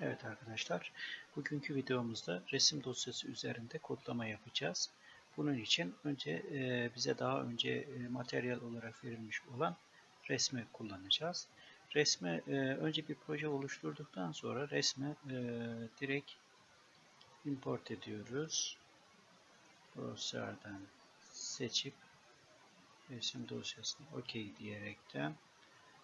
Evet arkadaşlar, bugünkü videomuzda resim dosyası üzerinde kodlama yapacağız. Bunun için önce e, bize daha önce e, materyal olarak verilmiş olan resmi kullanacağız. Resmi e, önce bir proje oluşturduktan sonra resmi direkt import ediyoruz. Browser'dan seçip resim dosyasını OK diyerekten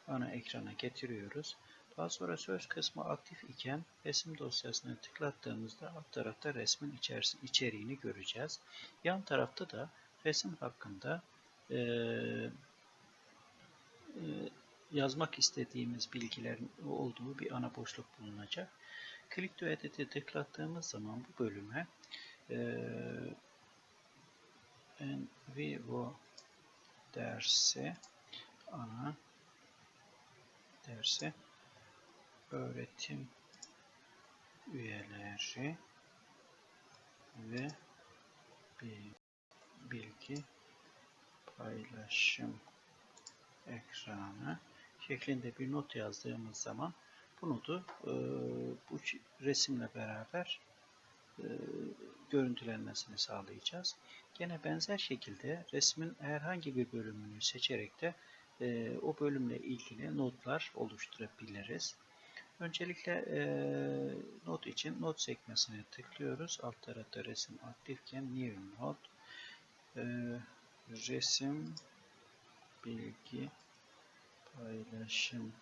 ana ekrana getiriyoruz. Daha sonra söz kısmı aktif iken resim dosyasını tıklattığımızda alt tarafta resmin içeriğini göreceğiz. Yan tarafta da resim hakkında e, yazmak istediğimiz bilgilerin olduğu bir ana boşluk bulunacak. Click to Edit'i tıklattığımız zaman bu bölüme e, en vivo dersi ana dersi öğretim üyeleri ve bilgi paylaşım ekranı şeklinde bir not yazdığımız zaman bu notu e, bu resimle beraber e, görüntülenmesini sağlayacağız. Gene benzer şekilde resmin herhangi bir bölümünü seçerek de e, o bölümle ilgili notlar oluşturabiliriz. Öncelikle e, not için not sekmesine tıklıyoruz. Alt tarafta resim aktifken new not e, resim bilgi paylaşım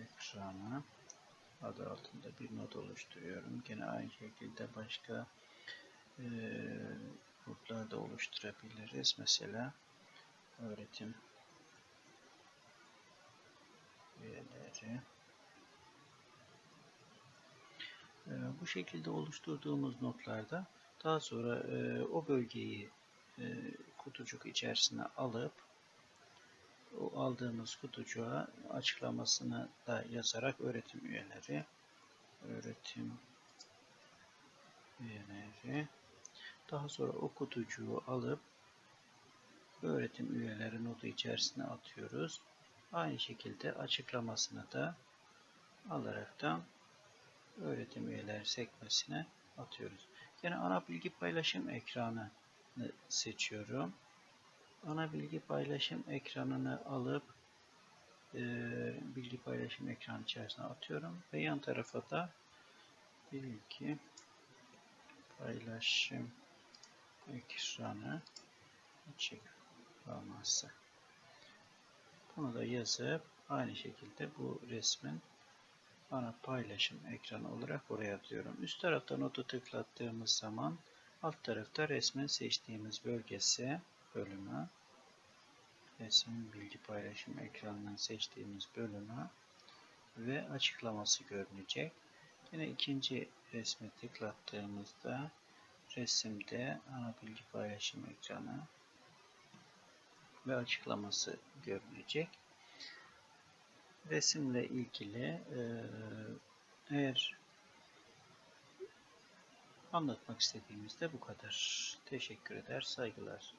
ekranı adı altında bir not oluşturuyorum. Yine aynı şekilde başka e, da oluşturabiliriz. Mesela öğretim üyeleri Ee, bu şekilde oluşturduğumuz notlarda daha sonra e, o bölgeyi e, kutucuk içerisine alıp o aldığımız kutucuğa açıklamasını da yazarak öğretim üyeleri öğretim üyeleri daha sonra o kutucuğu alıp öğretim üyeleri notu içerisine atıyoruz. Aynı şekilde açıklamasını da alaraktan öğretim üyeleri sekmesine atıyoruz. Yine ana bilgi paylaşım ekranını seçiyorum. Ana bilgi paylaşım ekranını alıp e, bilgi paylaşım ekranı içerisine atıyorum ve yan tarafa da bilgi paylaşım ekranı açıklaması. Bunu da yazıp aynı şekilde bu resmin ana paylaşım ekranı olarak oraya atıyorum. Üst tarafta notu tıklattığımız zaman alt tarafta resmin seçtiğimiz bölgesi bölümü resmin bilgi paylaşım ekranından seçtiğimiz bölümü ve açıklaması görünecek. Yine ikinci resmi tıklattığımızda resimde ana bilgi paylaşım ekranı ve açıklaması görünecek resimle ilgili eğer anlatmak istediğimizde bu kadar. Teşekkür eder, saygılar.